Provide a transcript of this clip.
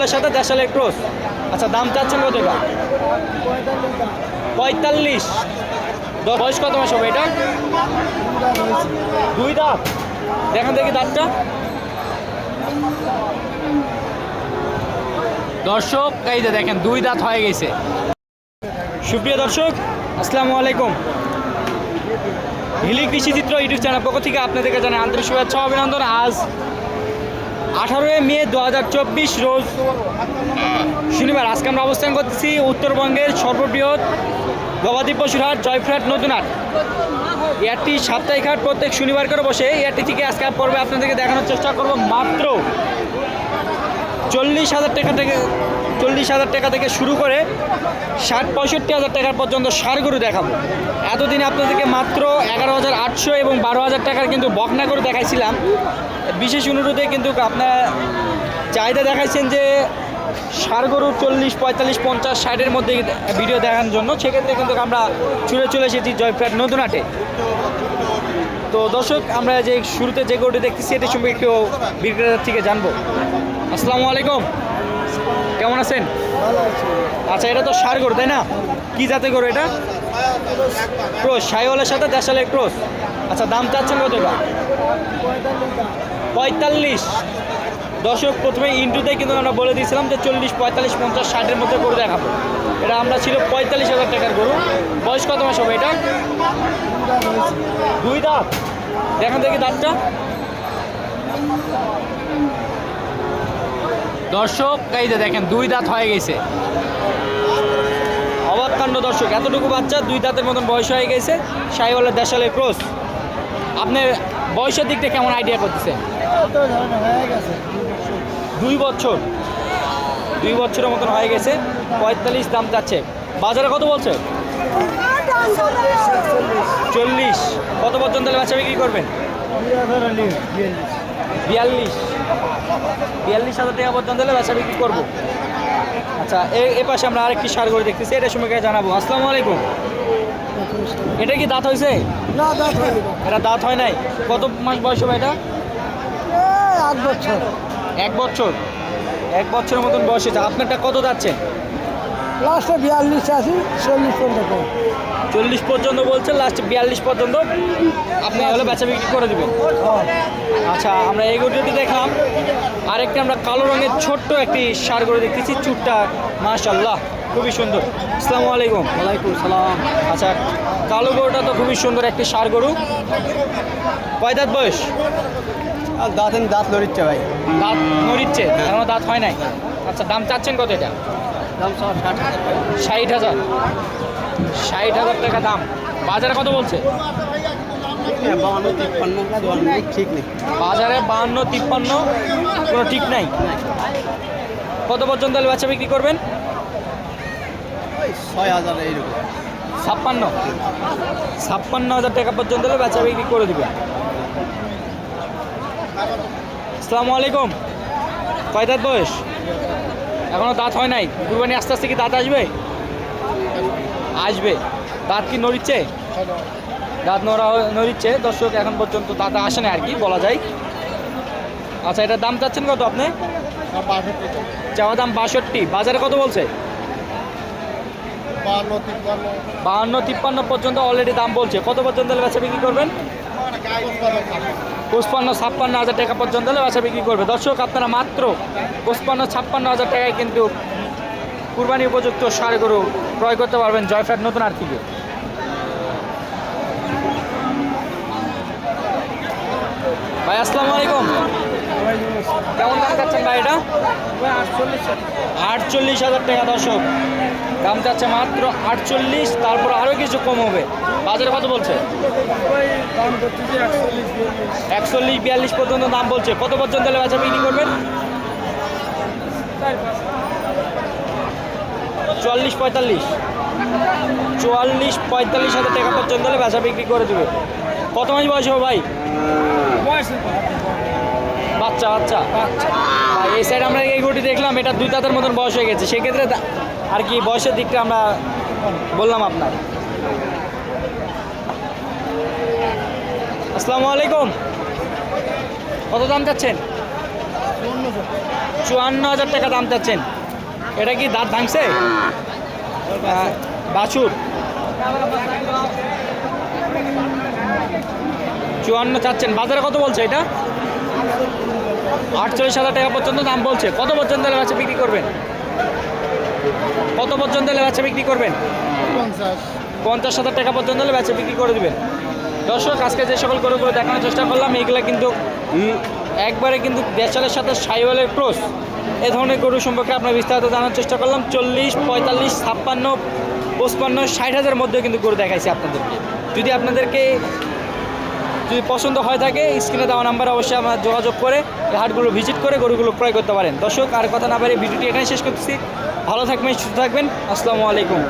সাইওয়ালের সাথে দেশালের ক্রস। আচ্ছা দাম চাচ্ছেন কত এটা? পঁয়তাল্লিশ। বয়স কত মাস হবে এটা? দুই দাঁত। দেখেন দেখি দাঁতটা। দর্শক, এই যে দেখেন, দুই দাঁত হয়ে গেছে। সুপ্রিয় দর্শক, আসসালামু আলাইকুম। হিলি কৃষি চিত্র ইউটিউব চ্যানেল পক্ষ থেকে আপনাদেরকে জানাই আন্তরিক শুভেচ্ছা, অভিনন্দন। আজ আঠারোই মে দু হাজার চব্বিশ রোজ। শনিবার, আজকে আমরা অবস্থান করতেছি উত্তরবঙ্গের সর্ববৃহৎ গবাদি পশুর হাট জয়ফ্রাট নতুন হাট এয়ারটি সাপ্তাহিক হাট প্রত্যেক শনিবার করে বসে। এয়ারটি থেকে আজকে পর্বে আপনাদেরকে দেখানোর চেষ্টা করব মাত্র চল্লিশ হাজার টাকা থেকে চল্লিশ হাজার টাকা থেকে শুরু করে ষাট, পঁয়ষট্টি হাজার টাকার পর্যন্ত সার গরু দেখাবো। এতদিনে আপনাদেরকে মাত্র এগারো হাজার আটশো এবং বারো হাজার টাকার কিন্তু বকনা গরু দেখাইছিলাম। বিশেষ অনুরোধে কিন্তু আপনার চাহিদা দেখাইছেন যে সার গরু চল্লিশ, পঁয়তাল্লিশ, পঞ্চাশ, ষাটের মধ্যে ভিডিও দেখানোর জন্য। সেক্ষেত্রে কিন্তু আমরা ছুটে চলে এসেছি জয়প্রাট নতুন হাটে তো দর্শক, আমরা যে শুরুতে যে গরুটি দেখতেছি এটি সম্পর্কে একটু বিক্রেতার থেকে জানব। আসসালামু আলাইকুম। কেমন আছেন? আচ্ছা এটা তো সার গরু, তাই না? কি জাতে গরু এটা? ক্রোস, সাইওয়ালের সাথে দেশালের ক্রোস? আচ্ছা দাম চাচ্ছেন কত এটা? পঁয়তাল্লিশ। দর্শক, প্রথমে ইন্টুতে কিন্তু আমরা বলে দিয়েছিলাম যে চল্লিশ, পঁয়তাল্লিশ, পঞ্চাশ, ষাটের মধ্যে গরু দেখাবো। এটা আমরা ছিল পঁয়তাল্লিশ হাজার টাকার গরু। বয়স কত মাস হবে এটা? দুই দাঁত। দেখেন দেখি দাঁতটা। দর্শক, এই যে দেখেন, দুই দাঁত হয়ে গেছে। অবাক কাণ্ড দর্শক, এতটুকু বাচ্চা, দুই দাঁতের মতন বয়স হয়ে গেছে। সাইওয়ালের দেশালে ক্রস। আপনার বয়সের দিক থেকে কেমন আইডিয়া করতেছে দুই বছর। দুই বছরের মতন হয়ে গেছে, পঁয়তাল্লিশ দাম যাচ্ছে বাজারে কত বলছে? চল্লিশ। কত পর্যন্ত বাচ্চা বিক্রি করবেন? বিয়াল্লিশ। বিয়াল্লিশ হাজার টাকা পর্যন্ত হলে বেচা বিক্রি করব। আচ্ছা এ পাশে আমরা আরেকটি সার করে দেখতেছি এটা সময় জানাব। আসসালামু আলাইকুম। এটা কি দাঁত হয়েছে? না দাঁত হয়নি। এটা দাঁত হয় নাই? কত মাস বয়স হবে এটা? আট বছর। এক বছর? এক বছরের মতন বয়স হয়েছে। আপনারটা কত যাচ্ছে? লাস্টে বিয়াল্লিশ আশি চল্লিশ পর্যন্ত। চল্লিশ পর্যন্ত বলছেন লাস্ট বিয়াল্লিশ পর্যন্ত। আপনি হলে বেচা বিক্রি করে দেবেন। আচ্ছা আমরা এই গরুটি দেখলাম। আরেকটি আমরা কালো রঙের ছোট্ট একটি সার গরু দেখতেছি চুটটা মাশাল্লাহ খুবই সুন্দর। আসসালামু আলাইকুম। ওয়ালাইকুম সালাম। আচ্ছা কালো গরুটা তো খুবই সুন্দর একটি সার গরু। কয় দাঁত বয়স? আর দাঁত দাঁত লড়িচ্ছে ভাই। দাঁত নড়িচ্ছে এখনও দাঁত হয় নাই। আচ্ছা দাম চাচ্ছেন কত এটা? দাম ষাট হাজার। ষাট হাজার টাকা দাম। বাজারে কত বলছে? ঠিক নেই বাজারে বাহান্ন, তিপ্পান্ন, কোনো ঠিক নাই। কত পর্যন্ত বাচ্চা বিক্রি করবেন? ছয় হাজার এইরকম ছাপ্পান্ন। ছাপ্পান্ন হাজার টাকা পর্যন্ত হলে বেচা বিক্রি করে দিবে আসসালামু আলাইকুম। কয় দাঁত বয়স? এখনও দাঁত হয় নাই। কুরবানি আস্তে আস্তে কি দাঁত আসবে? আসবে। দাঁত কি নড়িচ্ছে? দাঁত নড়া নড়িচ্ছে দর্শক এখন পর্যন্ত দাঁত আসে না আর কি বলা যায়। আচ্ছা এটার দাম চাচ্ছেন কত আপনি? চাওয়া দাম বাষট্টি। বাজারে কত বলছে? বাহান্ন তিপ্পান্ন। পর্যন্ত অলরেডি দাম বলছে। কত পর্যন্ত হলে বেচা বিক্রি করবেন? পঁচপান্ন ছাপ্পান্ন হাজার টাকা পর্যন্ত হলে বেচা বিক্রি করবে। দর্শক আপনারা মাত্র পঁচপান্ন ছাপ্পান্ন হাজার টাকায় কিন্তু কুরবানি উপযুক্ত সার গরু ক্রয় করতে পারবেন। জয়ফ্রাট নতুন আর থেকে ভাই, আসসালামু আলাইকুম। কেমন দাম চাচ্ছেন ভাই এটা? আটচল্লিশ হাজার টাকা দর্শক। দাম চাচ্ছে মাত্র আটচল্লিশ, তারপর আরও কিছু কম হবে। বাজারে কত বলছে? একচল্লিশ বিয়াল্লিশ পর্যন্ত দাম বলছে। কত পর্যন্ত হলে বেচা বিক্রি করবেন? চুয়াল্লিশ পঁয়তাল্লিশ। চুয়াল্লিশ পঁয়তাল্লিশ হাজার টাকা পর্যন্ত হলে বেচা বিক্রি করে দেবে। কত মাস বয়স হবে ভাই? বাচ্চা বাচ্চা? এই সাইড আমরা এই গরুটি দেখলাম, এটা দুই দাঁতের মতন বয়স হয়ে গেছে। সেক্ষেত্রে আর কি বয়সের দিকটা আমরা বললাম আপনার। আসসালামু আলাইকুম। কত দাম চাচ্ছেন? চুয়ান্ন হাজার টাকা দাম চাচ্ছেন। এটা কি দাঁত ভাঙছে? বাছুর। চুয়ান্ন চাচ্ছেন। বাজারে কত বলছে এটা? আটচল্লিশ হাজার টাকা পর্যন্ত দাম বলছে। কত পর্যন্ত এলে বাচ্চা বিক্রি করবেন? কত পর্যন্ত এলে বাচ্চা বিক্রি করবেন? পঞ্চাশ। হাজার টাকা পর্যন্ত হলে বেচা বিক্রি করে দেবেন। দর্শক আজকে যে সকল গরুগুলো দেখানোর চেষ্টা করলাম এইগুলো কিন্তু একবারে কিন্তু দেশালের সাথে সাইওয়ালের ক্রস। এ ধরনের গরু সম্পর্কে আপনার বিস্তারিত জানার চেষ্টা করলাম। চল্লিশ পঁয়তাল্লিশ ছাপ্পান্ন পঁচপান্ন ষাট হাজারের মধ্যে কিন্তু গরু দেখাইছি আপনাদেরকে। যদি আপনাদেরকে যদি পছন্দ হয় থাকে স্ক্রিনে দেওয়া নাম্বারে অবশ্যই আমরা যোগাযোগ করে হাটগুলো ভিজিট করে গরুগুলো ক্রয় করতে পারেন। দর্শক, আর কথা না পারে ভিডিওটি এখানে শেষ করতেছি। ভালো থাকবেন, সুস্থ থাকবেন। আসসালামু আলাইকুম।